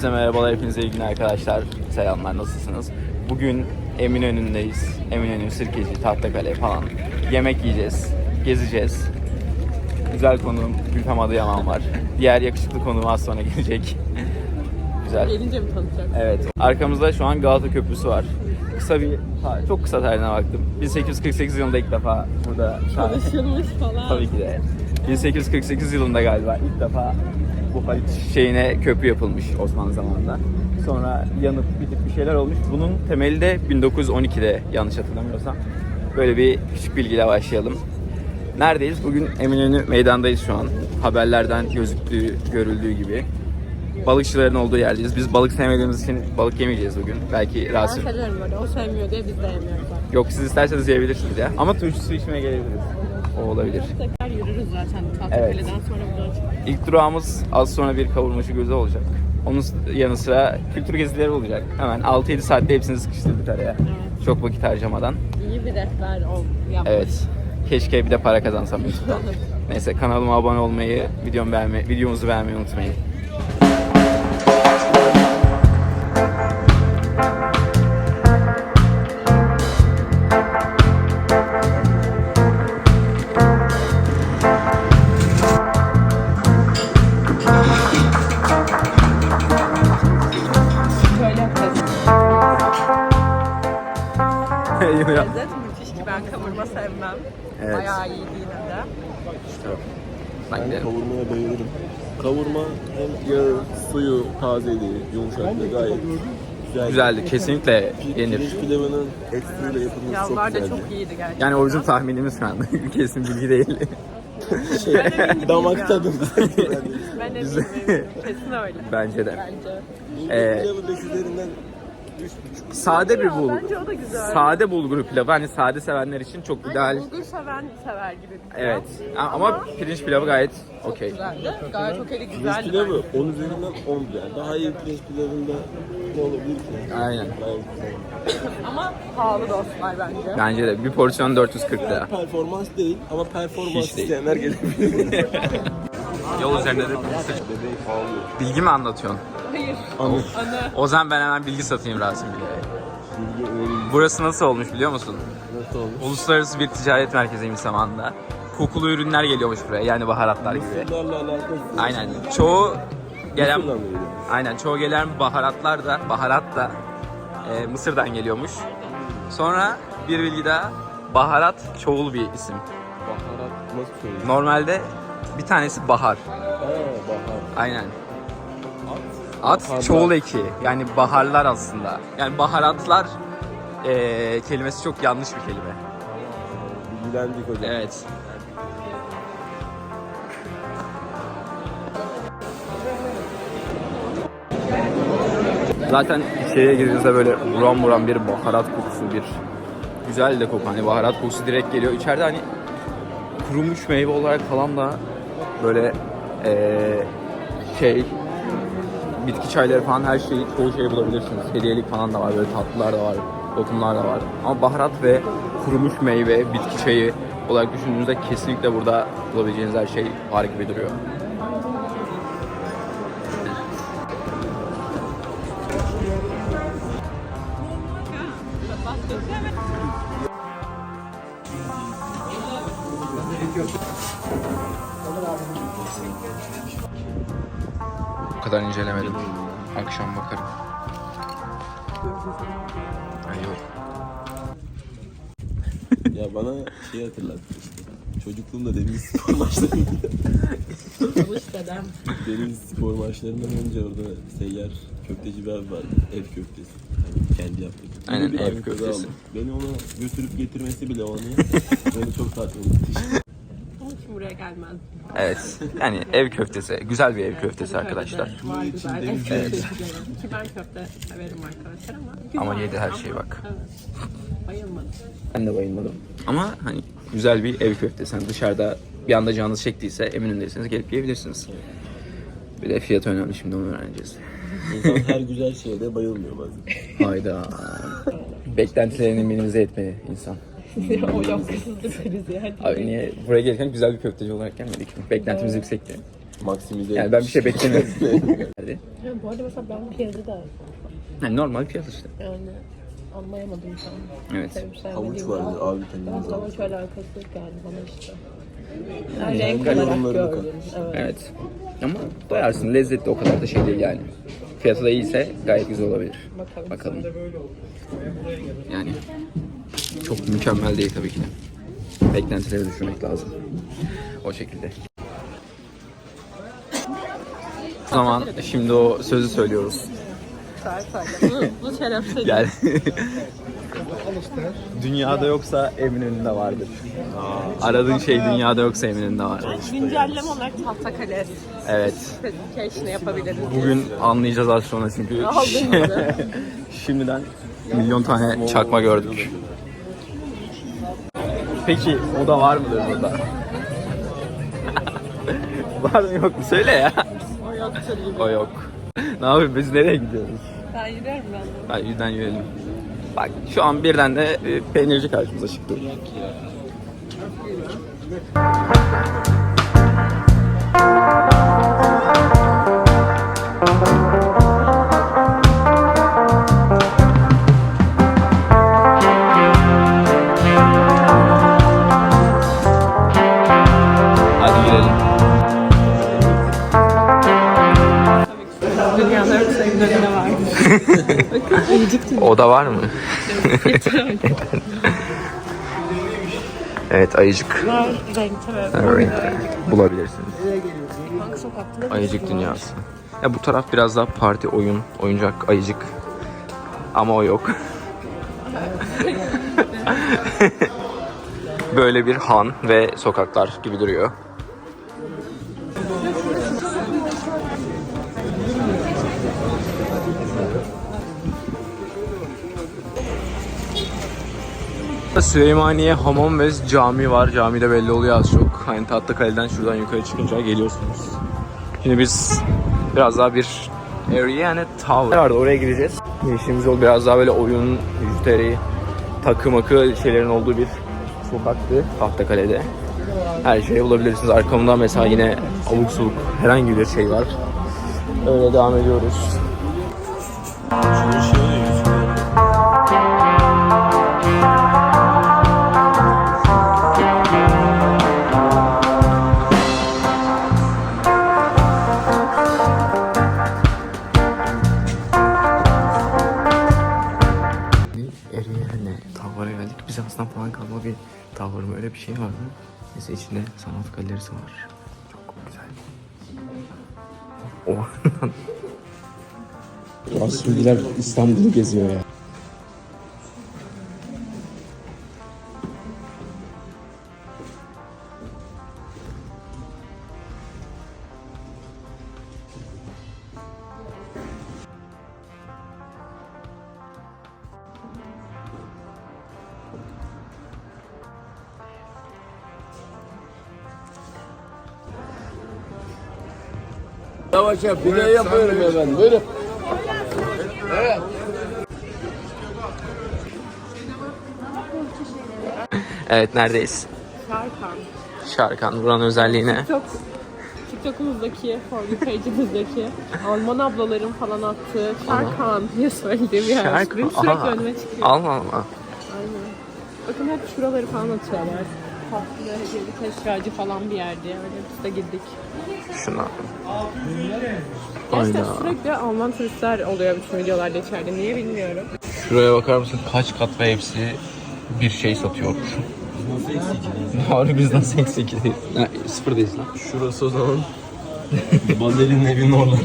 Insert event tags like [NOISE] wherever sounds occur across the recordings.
Herkese merhabalar, hepinize iyi günler arkadaşlar. Selamlar, nasılsınız? Bugün Eminönü'ndeyiz. Eminönü, Sirkeci, Tahtakale falan. Yemek yiyeceğiz, gezeceğiz. Güzel konuğum Gülfem Adıyaman var. Diğer yakışıklı konuğum az sonra gelecek. Güzel. Gelince mi tanıtacak? Evet. Arkamızda şu an Galata Köprüsü var. Kısa bir, çok kısa tarihine baktım. 1848 yılında ilk defa burada Çalışılmış falan. Tabii ki de. 1848 yılında galiba ilk defa bu Haliç şeyine köprü yapılmış Osmanlı zamanında. Sonra yanıp bitip bir şeyler olmuş. Bunun temeli de 1912'de yanlış hatırlamıyorsam. Böyle bir küçük bilgiyle başlayalım. Neredeyiz? Bugün Eminönü meydandayız şu an. Haberlerden gözüktüğü, görüldüğü gibi. Balıkçıların olduğu yerdeyiz. Biz balık sevmediğimiz için balık yemeyeceğiz bugün. Belki Ben rahatsız... seviyorum böyle. O sevmiyor diye biz de yemiyoruz. Yok siz isterseniz yiyebilirsiniz ya. Ama turşu su içmeye gelebiliriz. O olabilir. Tekrar yürürüz zaten Tahtakale'den sonra buradan. İlk durağımız az sonra bir kavurmacı gözü olacak. Onun yanı sıra kültür gezileri olacak. Hemen 6-7 saatte hepsini sıkıştırdık araya. Evet. Çok vakit harcamadan. İyi bir rehber ol. Yapmış. Evet. Keşke bir de para kazansam YouTube'dan. [LAUGHS] Neyse kanalıma abone olmayı, videomu beğenmeyi, videomuzu beğenmeyi unutmayın. Suyu, tazeliği, yumuşaklığı gayet güzel. Güzeldi. Kesinlikle yenir. Pirinç pilavının et suyuyla yapılması çok da güzeldi. çok iyiydi gerçekten. Yani orijinal tahminimiz şu anda. [LAUGHS] Kesin bilgi değil. [LAUGHS] Şey, Ben ya. damak tadım. Ben de [LAUGHS] Güzel. bilmiyorum. Kesin öyle. Bence de. Bence. Ee, Pilavı 5 üzerinden 3,5. Sade bir bulgur. Bence o da güzel. Sade bulgur pilavı. Hani sade sevenler için çok Hani ideal. bulgur seven sever gibi bir pilav. Evet. Ama pirinç pilavı gayet okey. güzeldi. Gayet okeydi Pirinç güzeldi. pilavı 10 üzerinden 10 yani. Daha iyi pirinç pilavında ne olabilir ki? Aynen. Gayet güzel. bence. Ama pahalı dostlar bence. Bence de bir porsiyon 440 lira. Performans değil ama performans Hiç değil. isteyenler gelebilir. [LAUGHS] Yol üzerinde de bilgi mi anlatıyorsun? Hayır. Anı. Anı. O zaman ben hemen bilgi satayım Rasim Bilge'ye. Bilgi öğrenci. Burası nasıl olmuş biliyor musun? Nasıl olmuş? Uluslararası bir ticaret merkeziymiş zamanında. Kokulu ürünler geliyormuş buraya yani baharatlar gibi. Mısırlarla alakası. Aynen. Çoğu gelen Mısırla mı geliyor? aynen çoğu gelen baharatlar da baharat da e, Mısır'dan geliyormuş. Sonra bir bilgi daha baharat çoğul bir isim. Baharat nasıl söyleyeyim? Normalde bir tanesi bahar. Ha, bahar. Aynen. At Baharlar. çoğul eki. Yani baharlar aslında. Yani baharatlar eee, kelimesi çok yanlış bir kelime. Bilgilendik hocam. Evet. Zaten içeriye girdiğinizde böyle buram buram bir baharat kokusu, bir güzel de koku. Hani baharat kokusu direkt geliyor. İçeride hani kurumuş meyve olarak falan da böyle eee, şey bitki çayları falan her şeyi çoğu şeyi bulabilirsiniz. Hediyelik falan da var böyle tatlılar da var, lokumlar da var. Ama baharat ve kurumuş meyve, bitki çayı olarak düşündüğünüzde kesinlikle burada bulabileceğiniz her şey harika bir duruyor. Şey hatırlattı işte. Çocukluğumda deniz spor maçlarında Çavuş dedem. deniz spor maçlarından önce orada seyyar köfteci bir abi vardı. Ev köftesi. Yani kendi yaptık. Aynen, bir ev köftesi. Beni ona götürüp getirmesi bile onu beni çok tatmin etti. Onun için buraya gelmez. Evet. Yani ev köftesi. Güzel bir ev köftesi arkadaşlar. Var güzel ev. Ki ben köfte severim arkadaşlar ama. güzel. Ama yedi her şey bak. Evet. Bayılmadım. Ben de bayılmadım. Ama hani güzel bir ev köftesi. Hani dışarıda bir anda canınız çektiyse Eminönü'ndeyseniz gelip yiyebilirsiniz. Bir de fiyatı önemli şimdi onu öğreneceğiz. İnsan her güzel şeye de bayılmıyor bazen. Hayda. Beklentilerini minimize etmeli insan. [LAUGHS] o yapsızlık krizi yani. Abi niye buraya gelirken güzel bir köfteci olarak gelmedik mi? Beklentimiz yüksekti. maksimize Yani ben bir şey beklemiyorum. [LAUGHS] Ya bu arada mesela ben piyazı da yani normal fiyat işte. yani anlayamadım tam. Evet. Sevip havuç vardı falan. A vitamini Biraz var. havuç alakası geldi bana işte. Yani renk olarak gördüm. Evet. Evet. Ama doyarsın. Lezzetli o kadar da şey değil yani. Fiyatı da iyiyse gayet güzel olabilir. Bakalım. Bakalım. Yani çok mükemmel değil tabii ki de. Beklentileri düşürmek lazım. O şekilde. O zaman şimdi o sözü söylüyoruz. [LAUGHS] Bu şerefsiz. Gel. [LAUGHS] dünyada yoksa Eminönü'nde vardır. Aradığın şey dünyada yoksa Eminönü'nde var. Güncelleme olarak Tahtakale Evet. specification'ı yapabiliriz. Bugün anlayacağız az sonra çünkü [LAUGHS] şimdiden milyon tane çakma gördük. Peki o da var mıdır burada? var mı yok mu? Söyle ya. O yoktur gibi. O yok. Ne yapayım biz nereye gidiyoruz? Ben yürüyorum ben. Hadi yüzden yürüyelim. Bak şu an birden de e, peynirci karşımıza çıktı. Bakın ayıcık O da var mı? [LAUGHS] evet ayıcık. ve Bulabilirsiniz. Ayıcık dünyası. Ya bu taraf biraz daha parti, oyun, oyuncak, ayıcık. Ama o yok. [LAUGHS] [LAUGHS] Böyle bir han ve sokaklar gibi duruyor. Süleymaniye Hamam ve Cami var. Cami de belli oluyor az çok. Hani Tatlıkale'den şuradan yukarı çıkınca geliyorsunuz. Şimdi biz biraz daha bir area yani tower vardı oraya gideceğiz. Geçtiğimiz yol biraz daha böyle oyun, müşteri, takı makı şeylerin olduğu bir sokaktı Tahtakale'de. Her şeyi bulabilirsiniz. Arkamda mesela yine abuk subuk herhangi bir şey var. Öyle devam ediyoruz. Bir şey var mı? Mesela içinde sanat galerisi var. Çok güzel. O. Aslında İstanbul'u geziyor ya. Yavaş yap bir de yapıyorum hemen. Buyurun. Evet neredeyiz? Şarkan. Şarkan. Buranın özelliğine. Çok TikTok'umuzdaki, for you page'imizdeki Alman ablaların falan attığı Şarkan diye söylediğim yer. Şarkan. Benim sürekli Aha. önüme çıkıyor. Allah Allah. Aynen. Bakın hep şuraları falan atıyorlar. Tatlı, hediyelik eşyacı falan bir yerdi yani. Biz de gittik. Şuna. Gerçekten Aynen. sürekli Alman turistler oluyor bütün videolarda içeride. Niye bilmiyorum. Şuraya bakar mısın? Kaç kat ve hepsi bir şey satıyor. [LAUGHS] Harbi biz nasıl eksi ikideyiz? Ha, sıfırdayız lan. Şurası o zaman. [LAUGHS] Bazel'in evinin orada.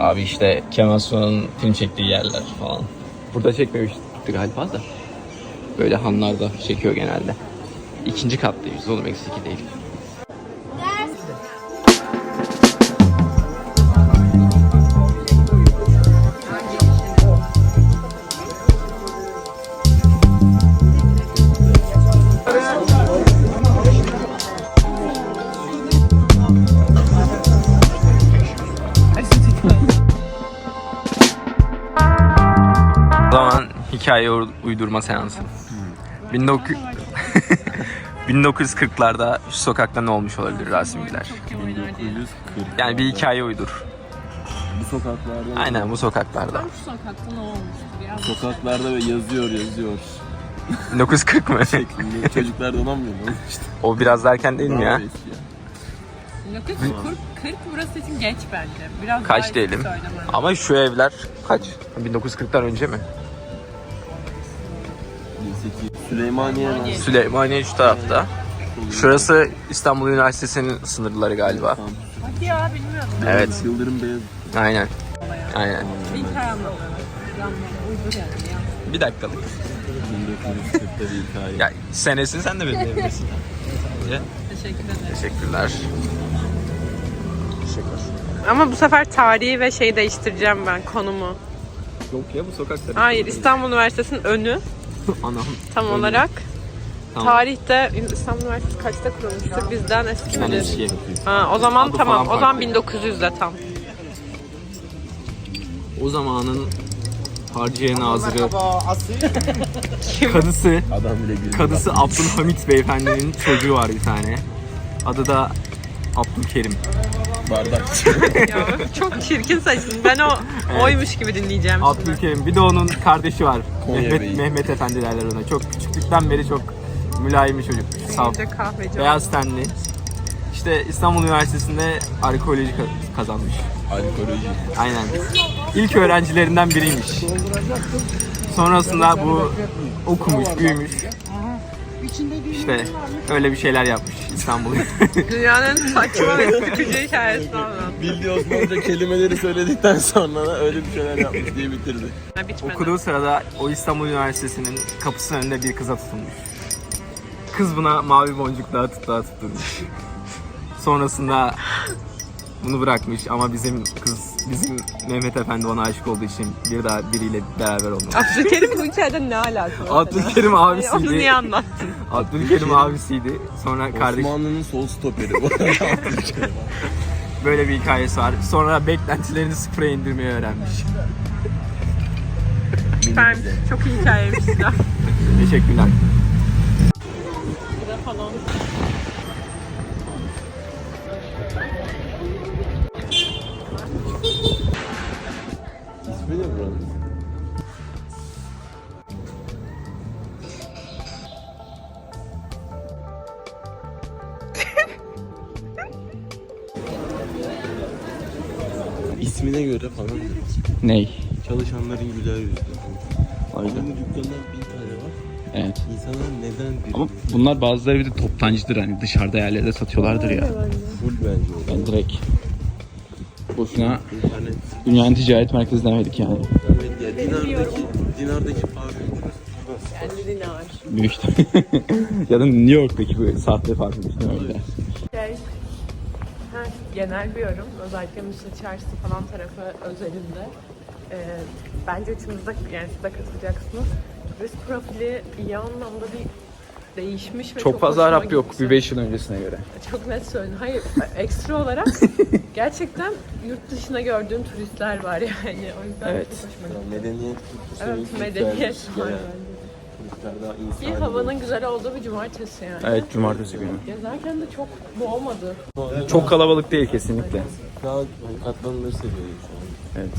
Abi işte Kemal Sunal'ın film çektiği yerler falan. Burada çekmemişti galiba da. Böyle hanlarda çekiyor genelde. İkinci kattayız oğlum eksi iki değil. O zaman hikaye uydurma seansı. 19... 1940'larda [LAUGHS] şu sokakta ne olmuş olabilir Rasim Güler? Kim oynar diye. 1940. Yani bir hikaye uydur. Bu sokaklarda. Aynen bu sokaklarda. Şu sokakta ne olmuştur ya? Sokaklarda ve yazıyor yazıyor 1940 mı? şeklinde. [LAUGHS] Çocuklar donanmıyor mu? İşte. o biraz erken değil mi ya? Bravo eski ya. 1940 40 burası için geç bence. Biraz Kaç daha eski diyelim? Ama şu evler kaç? 1940'tan önce mi? 1800. Süleymaniye Süleymaniye. Süleymaniye şu tarafta. Şurası İstanbul Üniversitesi'nin sınırları galiba. Tamam. Hadi ya bilmiyorum. Evet. Yıldırım Beyaz. Aynen. Aynen. Bir dakikalık. 1940'ta bir hikaye. Ya senesini sen de belirleyebilirsin. [LAUGHS] Teşekkür ederim. Teşekkürler. Teşekkürler. Ama bu sefer tarihi ve şeyi değiştireceğim ben konumu. Yok ya bu sokakta. Hayır İstanbul Üniversitesi'nin önü [LAUGHS] Anam. tam Önü. olarak. Tamam. Tarihte İstanbul Üniversitesi kaçta kurulmuştur? Bizden eski Ben midir? eski. Ha, o zaman Adı tamam. falan O zaman farklı. 1900'de tam. O zamanın Harciye Nazırı [LAUGHS] kadısı Adam bile güldü. kadısı Abdülhamit beyefendinin çocuğu var bir tane. Adı da Abdülkerim. Bardakçı. [LAUGHS] ya, çok çirkin saçın. Ben o oymuş gibi dinleyeceğim şimdi. Abdülkerim. Bir de onun kardeşi var. Konya Mehmet, Bey. Mehmet Efendi derler ona. Çok küçüklükten beri çok mülayim bir çocuk. Saf. Bir de kahveci. Beyaz tenli. İşte İstanbul Üniversitesi'nde arkeoloji ka- kazanmış. Alkoloji. Aynen. İlk öğrencilerinden biriymiş. Sonrasında bu okumuş, büyümüş. İşte öyle bir şeyler yapmış İstanbul. [LAUGHS] [LAUGHS] Dünyanın saçma ve sıkıcı hikayesini anlat. Bildiği Osmanlıca kelimeleri söyledikten sonra da öyle bir şeyler yapmış diye bitirdi. Ha, bitmedi. Okuduğu sırada o İstanbul Üniversitesi'nin kapısının önünde bir kıza tutulmuş. Kız buna mavi boncuk dağıtıp dağıtıp durmuş. Sonrasında bunu bırakmış ama bizim kız, bizim Mehmet Efendi ona aşık olduğu için bir daha biriyle beraber olmuş. Abdülkerim bu hikayeden ne alakası var? Abdülkerim Yani Onu abisiydi. niye anlattın? Abdülkerim abisiydi. Sonra kardeş Osmanlı'nın sol stoperi bu. [LAUGHS] böyle bir hikayesi var. Sonra beklentilerini sıfıra indirmeyi öğrenmiş. Süper. Çok iyi hikayeymiş ya. Teşekkürler. Falan. İsmi ne buranın? İsmine göre falan Ney? çalışanların güler yüzlü. Aynı dükkanlar bin tane var. Evet. İnsanlar neden bir Ama bunlar bazıları bir de toptancıdır hani dışarıda yerlerde satıyorlardır ya. full bence o. Ben direkt boşuna. Dünyanın Ticaret Merkezi demedik yani. Evet ya dinardaki, dinardaki parfüm Kendi dinar. Büyük ihtimal. [LAUGHS] ya da New York'taki bu sahte parfüm işte öyle. Şey, ha, genel bir yorum. Özellikle Mişli Çarşısı falan tarafı özelinde. Ee, bence üçümüz de, yani siz de katılacaksınız. Turist profili iyi anlamda bir değişmiş ve çok, Çok fazla hoşuma Arap yok gitti. bir 5 yıl öncesine göre. [LAUGHS] Çok net söyledim. Hayır, ekstra olarak [LAUGHS] gerçekten yurt dışına gördüğüm turistler var yani. O yüzden Evet. çok hoşuma gitti. Medeniyet kültürü Evet, medeniyet var Ki insani. havanın güzel olduğu bir cumartesi yani. Evet cumartesi günü. Gezerken de çok boğmadı. Çok kalabalık değil kesinlikle. Daha hani katlanılır seviyede şu an. Evet.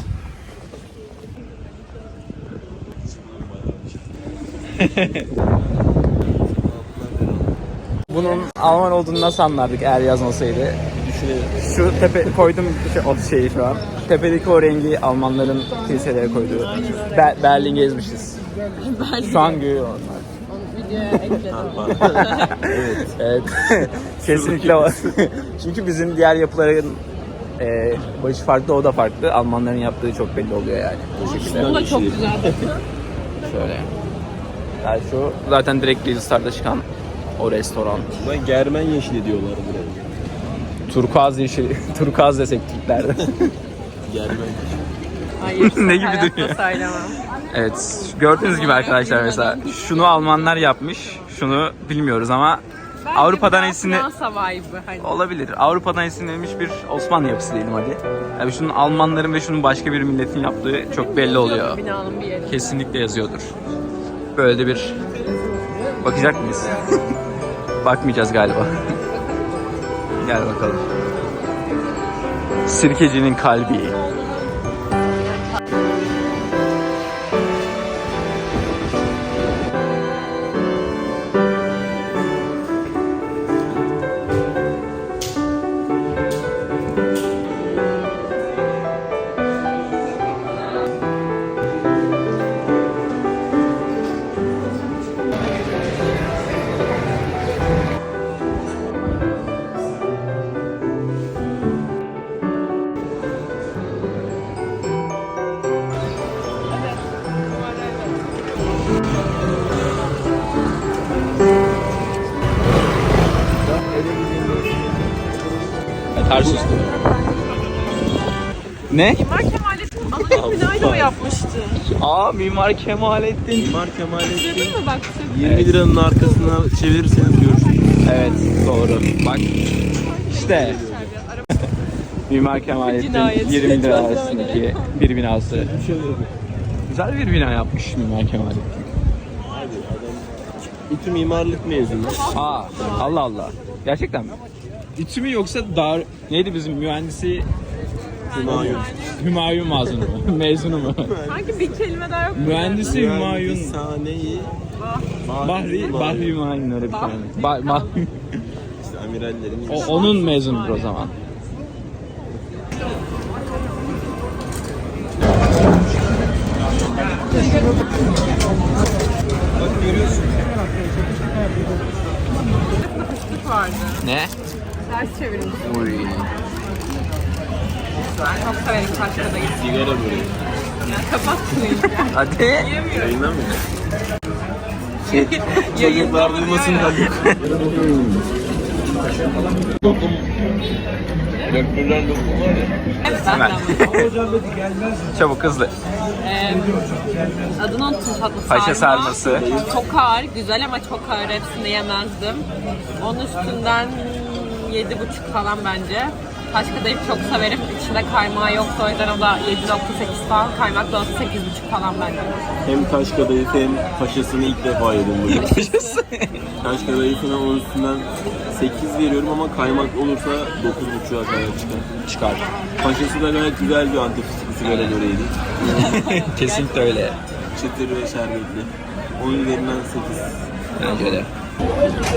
[LAUGHS] Bunun Alman olduğunu nasıl anlardık eğer yazmasaydı? Düşünelim. Şu tepe koydum şu o şeyi şu an. Tepedeki o rengi Almanların kiliselere koyduğu. Be- Berlin gezmişiz. Şu an görüyor onlar. [LAUGHS] Ekledim. Evet. Kesinlikle var. [LAUGHS] Çünkü bizim diğer yapıların e, başı farklı, o da farklı. Almanların yaptığı çok belli oluyor yani. Bu şekilde. Bu da çok güzel. Şöyle. Yani şu zaten direkt Reels'larda çıkan o restoran. Buna germen yeşili diyorlar buraya. Turkuaz yeşil, [LAUGHS] turkuaz desek Türklerde. [LAUGHS] Germen yeşili. Hayır. [LAUGHS] Ne gibi duruyor? evet, gördüğünüz gibi arkadaşlar mesela şunu Almanlar yapmış, şunu bilmiyoruz ama Bence Avrupa'dan esinle hani. olabilir. Avrupa'dan esinlenmiş bir Osmanlı yapısı diyelim hadi. Yani şunun Almanların ve şunun başka bir milletin yaptığı çok belli oluyor. Binanın bir yeri. Kesinlikle yazıyordur. Böyle de bir bakacak mıyız? Bakmayacağız galiba. Gel bakalım. Sirkecinin kalbi. Ne? Mimar Kemalettin Anadolu binayla o yapmıştı. Aa Mimar Kemalettin. Mimar Kemalettin mi baksın? 20 liranın arkasına çevirirseniz görürsünüz. Evet doğru. Bak işte. [LAUGHS] Mimar Kemalettin Cinayet. 20 lira arasındaki bir binası. Güzel bir bina yapmış Mimar Kemalettin. İTÜ mimarlık mezunu. Aa Allah Allah. Gerçekten mi? İTÜ mü yoksa dar neydi bizim mühendisi Humayun. Hümayun mezunu mu? [LAUGHS] Mezunu mu? Sanki bir kelime daha yok. Mühendisi Hümayun. Mühendishaneyi Bahri, Bahri Hümayun öyle bir tane. Ba- ma- [LAUGHS] işte amirallerin o, onun mezunudur o zaman. Fıstık vardı. Ne? Ters çevirmiş. Uy. Ben çok severim Taşka'dayı. sigara böreği. Ya kapat şunu. Hadi. Yiyemiyorum. Yayınlar mı? [LAUGHS] Çocuklar duymasın ya. hadi. Döktürülen var ya. Hemen. Çabuk hızlı. Ee, adını unuttum tatlı Paşa sarma. sarması. Çok ağır, güzel ama çok ağır. Hepsini yemezdim. Onun üstünden yedi buçuk falan bence. Taşkadayı çok severim. İçinde kaymağı yoktu o yüzden o da 7.8 falan. Kaymak da olsa 8.5 falan bence. Hem taş kadayıf hem paşasını ilk defa yedim bugün. taş kadayıfına onun üstünden 8 veriyorum ama kaymak olursa 9.5'a kadar çıkar. Çıkar. Paşası da gayet güzel bir antep fıstıklı sigara böreğiydi. [LAUGHS] Kesinlikle öyle. Çıtır ve şerbetli. Onun üzerinden 8. Bence de.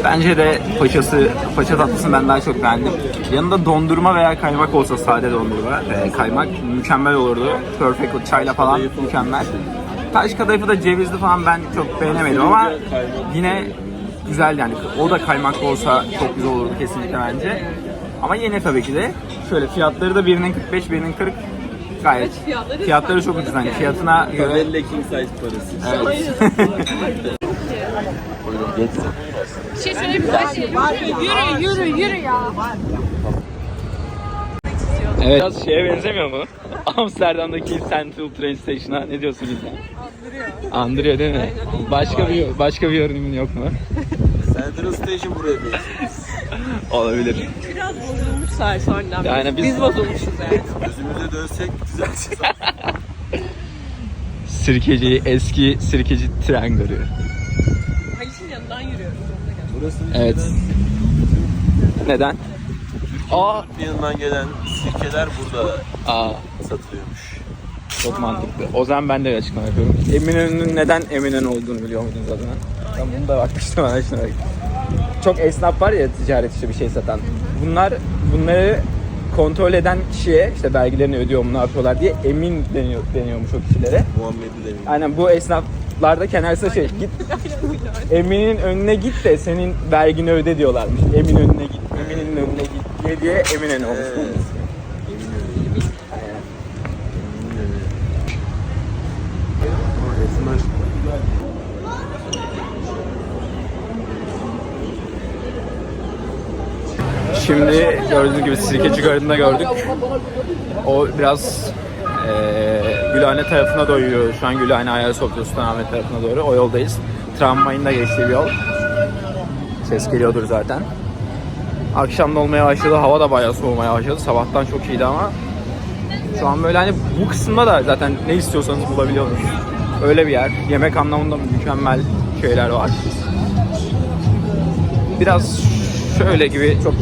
Bence de paçası, paça tatlısını ben daha çok beğendim. Yanında dondurma veya kaymak olsa sade dondurma ve kaymak mükemmel olurdu. Perfect çayla falan mükemmel. Taş kadayıfı da cevizli falan ben çok beğenemedim ama yine güzel yani. O da kaymaklı olsa çok güzel olurdu kesinlikle bence. Ama yine tabii ki de şöyle fiyatları da birinin 45, birinin 40 gayet. fiyatları Fiyatları çok ucuz hani fiyatına göre Favelle king size parası. Evet. [LAUGHS] Bir şey söyleyeyim mi? Yürü, yürü, yürü ya. Evet. Biraz şeye benzemiyor mu? [LAUGHS] Amsterdam'daki Central Train Station'a ne diyorsun Lisa? Andırıyor. Andırıyor değil mi? Başka bir başka bir yorumun yok mu? Central Station buraya bir. [LAUGHS] Olabilir. Biraz bozulmuşlar sonradan. Yani biz- biz bozulmuşuz yani. Gözümüze dönsek güzel. [LAUGHS] Sirkeci, eski sirkeci tren garı. Haliç'in yanından yürüyoruz. Burası Evet. Neden? Aa, bir yanından gelen sirkeler burada aa, satılıyormuş. çok mantıklı. O zaman ben de bir açıklama yapıyorum. Eminönü'nün neden Eminönü olduğunu biliyor muydunuz adına? Ben bunu da bakmıştım bak. Çok esnaf var ya ticaret işte bir şey satan. Bunlar bunları kontrol eden kişiye işte vergilerini ödüyor mu ne yapıyorlar diye emin deniyor, deniyormuş o kişilere. Muhammed'i demin. Aynen bu esnaflarda kenarsa şey git [LAUGHS] Emin'in önüne git de senin vergini öde diyorlarmış. Emin önüne git, Emin'in önüne git diye diye Eminönü olmuş. Evet. Resmen Şimdi gördüğünüz gibi Sirkeci Garı'nda gördük. O biraz eee Gülhane tarafına doğru. Şu an Gülhane Ayasofya Sultanahmet tarafına doğru. O yoldayız. Tramvayın da geçtiği bir yol. Ses geliyordur zaten. Akşam da olmaya başladı. Hava da bayağı soğumaya başladı. Sabahtan çok iyiydi ama şu an böyle hani bu kısımda da zaten ne istiyorsanız bulabiliyorsunuz. Öyle bir yer. Yemek anlamında mükemmel şeyler var. biraz şöyle gibi çok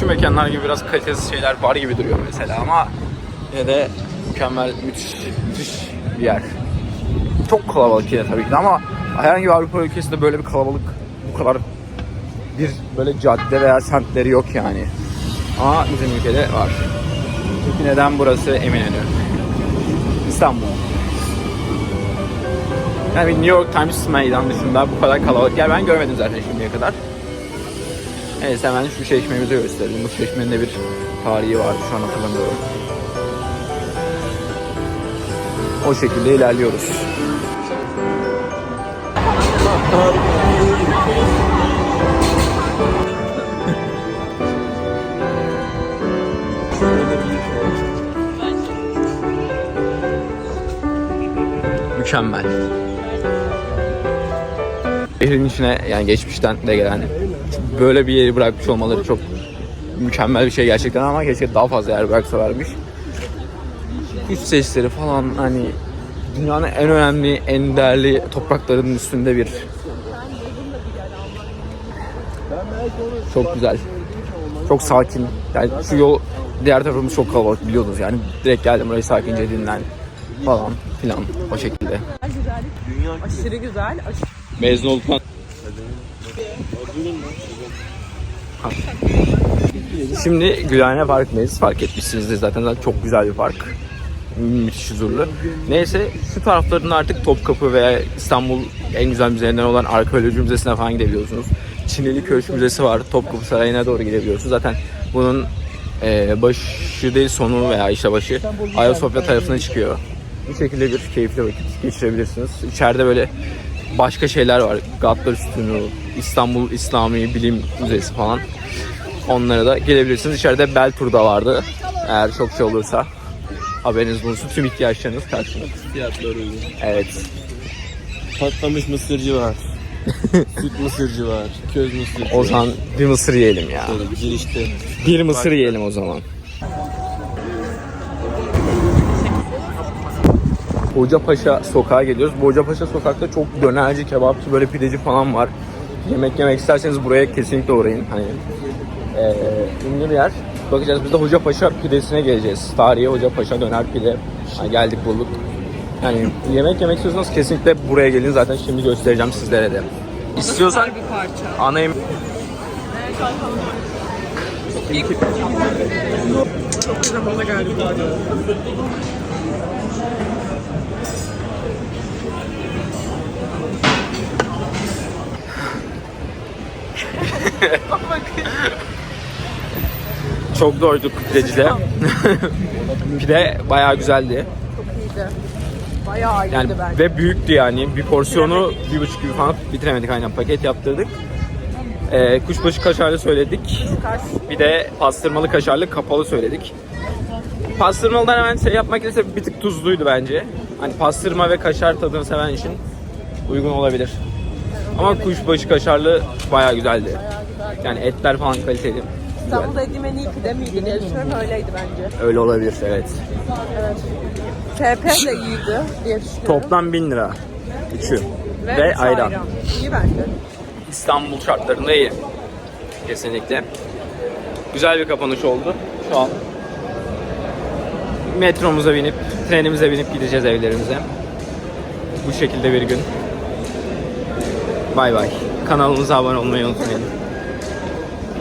şu mekanlar gibi biraz kalitesiz şeyler var gibi duruyor mesela ama yine de mükemmel, müthiş, müthiş bir yer. Çok kalabalık yine tabii ki ama herhangi bir Avrupa ülkesinde böyle bir kalabalık bu kadar bir böyle cadde veya semtleri yok yani. Ama bizim ülkede var. Çünkü neden burası Eminönü? İstanbul. Yani New York Times meydan dışında bu kadar kalabalık yer ben görmedim zaten şimdiye kadar. Neyse hemen şu çeşmemizi gösterelim. Bu çeşmenin de bir tarihi var şu an hatırlamıyorum. O şekilde ilerliyoruz. Mükemmel. Şehrin içine yani geçmişten de gelen böyle bir yeri bırakmış olmaları çok mükemmel bir şey gerçekten ama keşke daha fazla yer bıraksalarmış. Kuş sesleri falan hani dünyanın en önemli, en değerli topraklarının üstünde bir çok güzel. Çok sakin. Yani şu yol diğer tarafımız çok kalabalık biliyordunuz yani. Direkt geldim burayı sakince dinlen falan filan o şekilde. Aşırı güzel. Aşırı Mezun olduktan Şimdi Gülhane Park'ındayız. Fark etmişsinizdir zaten çok güzel bir park. Müthiş huzurlu. Neyse şu taraflarında artık Topkapı veya İstanbul en güzel müzelerinden olan Arkeoloji Müzesi'ne falan gidebiliyorsunuz. Çinili Köşk Müzesi var. Topkapı Sarayı'na doğru gidebiliyorsunuz. Zaten bunun e, başı değil sonu veya işte başı Ayasofya tarafına çıkıyor. Bu şekilde bir keyifli vakit geçirebilirsiniz. İçeride böyle başka şeyler var. Gatlar Üstünü, İstanbul İslami Bilim Müzesi falan. Onlara da gelebilirsiniz. İçeride bel tur da vardı. Eğer çok şey olursa haberiniz bulunsun. Tüm ihtiyaçlarınız karşılanır. Fiyatlar uygun. Evet. Patlamış mısırcı var. [LAUGHS] Süt mısırcı var. Köz mısırcı O zaman bir mısır yiyelim ya. Böyle girişte. Bir mısır yiyelim o zaman. Hocapaşa sokağa geliyoruz. Bu Hocapaşa sokakta çok dönerci, kebapçı, böyle pideci falan var. Yemek yemek isterseniz buraya kesinlikle uğrayın. Hani eee ünlü bir yer. Bakacağız biz de Hocapaşa pidesine geleceğiz. Tarihi Hocapaşa döner pide. Hani geldik bulduk. Yani yemek yemek istiyorsanız kesinlikle buraya gelin. Zaten şimdi göstereceğim sizlere de. İstiyorsan bir parça. ana yemek Çok güzel [LAUGHS] bana geldi arada. Çok doyduk pidecide. [LAUGHS] Pide bayağı güzeldi. Çok iyiydi. Bayağı iyiydi Yani bence. ve büyüktü yani. Bir porsiyonu bir buçuk gibi falan bitiremedik aynen paket yaptırdık. Ee, kuşbaşı kaşarlı söyledik. Bir de pastırmalı kaşarlı kapalı söyledik. Pastırmalıdan hemen şey yapmak gerekirse bir tık tuzluydu bence. Hani pastırma ve kaşar tadını seven için uygun olabilir. Ama kuşbaşı kaşarlı bayağı güzeldi. Yani etler falan kaliteli. İstanbul'da en iyi pide miydi diye düşünüyorum. Öyleydi bence. Öyle olabilir evet. Evet. TP de iyiydi diye düşünüyorum. Toplam 1000 lira. Üçü. Ve, üç ayran. İyi bence. İstanbul şartlarında iyi. Kesinlikle. Güzel bir kapanış oldu. Şu an metromuza binip, trenimize binip gideceğiz evlerimize. Bu şekilde bir gün. Bay bay. Kanalımıza abone olmayı unutmayın.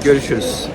Görüşürüz.